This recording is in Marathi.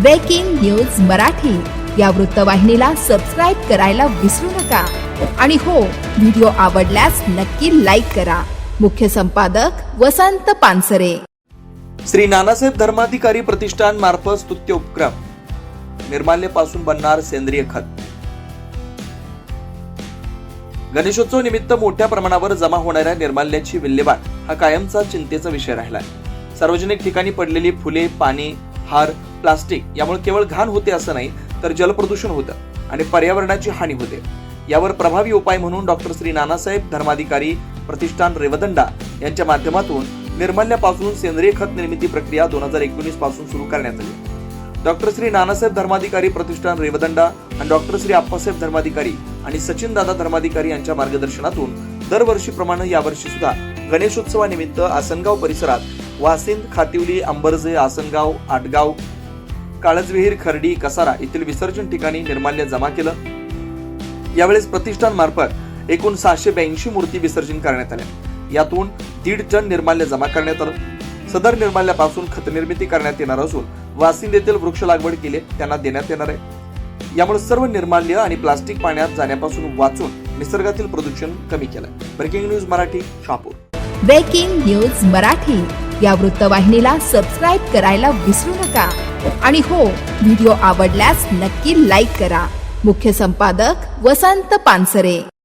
ब्रेकिंग न्यूज मराठी या वृत्तवाहिनीला सबस्क्राईब करायला विसरू नका. आणि हो व्हिडिओ आवडल्यास नक्की लाईक करा. मुख्य संपादक वसंत पानसरे. श्री नानासाहेब धर्माधिकारी प्रतिष्ठान मार्फत स्तुत्य उपक्रम. निर्माल्यपासून बनणार सेंद्रिय खत. गणेशोत्सव निमित्त मोठ्या प्रमाणावर जमा होणाऱ्या निर्माल्याची विल्हेवाट हा कायमचा चिंतेचा विषय राहिला सार्वजनिक ठिकाणी पडलेली फुले पाणी हार प्लास्टिक यामुळे केवळ घाण होते असं नाही तर जलप्रदूषण होतं आणि पर्यावरणाची हानी होते. यावर प्रभावी उपाय म्हणून डॉक्टर श्री नानासाहेब धर्माधिकारी प्रतिष्ठान रेवदंडा यांच्या माध्यमातून निर्माल्यापासून सेंद्रिय खत निर्मिती प्रक्रिया दोन हजार एकोणीसपासून सुरू करण्यात आली. डॉक्टर श्री नानासाहेब धर्माधिकारी प्रतिष्ठान रेवदंडा आणि डॉक्टर श्री आप्पासाहेब धर्माधिकारी आणि सचिन दादा धर्माधिकारी यांच्या मार्गदर्शनातून दरवर्षीप्रमाणे यावर्षी सुद्धा गणेशोत्सवानिमित्त आसनगाव परिसरात वासिंद खातिवली अंबरजे आसनगाव आटगाव काळजविहीर खर्डी कसारा येथील विसर्जन ठिकाणी निर्माल्य जमा केलं. यावेळेस प्रतिष्ठान मार्फत एकूण सहाशे ब्याऐंशी मूर्ती विसर्जन करण्यात आल्या. यातून दीड टन निर्माल्य जमा करण्यात आलं. सदर निर्माल्यापासून खतनिर्मिती करण्यात येणार असून वासिंद येथील वृक्ष लागवड केले त्यांना देण्यात येणार आहे. यामुळे सर्व निर्माल्य आणि प्लास्टिक पाण्यात जाण्यापासून वाचून निसर्गातील प्रदूषण कमी केलं breaking news Marathi Shahapur. Breaking news Marathi. या वृत्तवाहिनीला सबस्क्राईब करायला विसरू नका. आणि हो व्हिडिओ आवडल्यास नक्की लाईक करा. मुख्य संपादक वसंत पानसरे.